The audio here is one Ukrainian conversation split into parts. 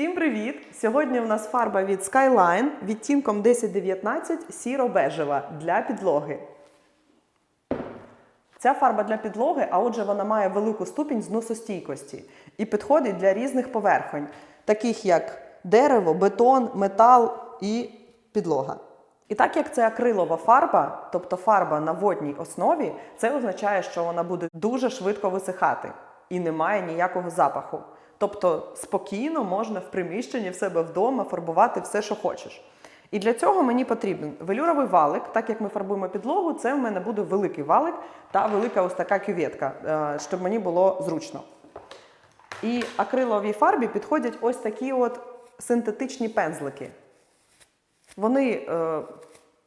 Всім привіт! Сьогодні у нас фарба від Skyline відтінком 1019 сіро-бежева для підлоги. Ця фарба для підлоги, а отже, вона має велику ступінь зносостійкості і підходить для різних поверхонь, таких як дерево, бетон, метал і підлога. І так як це акрилова фарба, тобто фарба на водній основі, це означає, що вона буде дуже швидко висихати і не має ніякого запаху. Тобто спокійно можна в приміщенні в себе вдома фарбувати все, що хочеш. І для цього мені потрібен велюровий валик, так як ми фарбуємо підлогу, це в мене буде великий валик та велика ось така кюветка, е, щоб мені було зручно. І акриловій фарбі підходять ось такі от синтетичні пензлики. Вони е,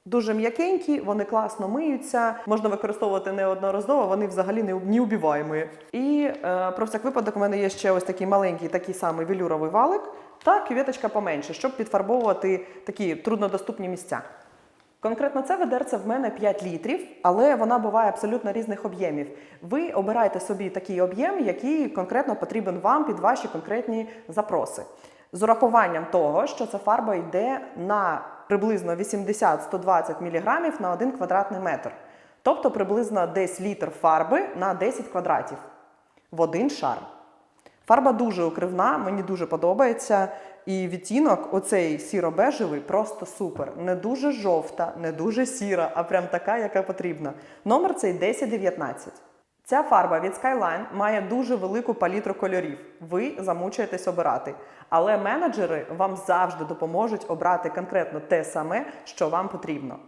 дуже м'якенькі, вони класно миються, можна використовувати неодноразово, вони взагалі не, неубіваємі. І е, про всяк випадок у мене є ще ось такий маленький, такий самий велюровий валик та кюветочка поменше, щоб підфарбовувати такі труднодоступні місця. Конкретно це ведерце в мене 5 літрів, але вона буває абсолютно різних об'ємів. Ви обираєте собі такий об'єм, який конкретно потрібен вам під ваші конкретні запроси. З урахуванням того, що ця фарба йде на приблизно 80-120 мг на 1 квадратний метр. Тобто приблизно десь літр фарби на 10 квадратів в один шар. Фарба дуже укривна, мені дуже подобається. І відтінок, оцей сіро-бежевий, просто супер. Не дуже жовта, не дуже сіра, а прям така, яка потрібна. Номер цей 1019. Ця фарба від Skyline має дуже велику палітру кольорів. Ви замучаєтесь обирати. Але менеджери вам завжди допоможуть обрати конкретно те саме, що вам потрібно.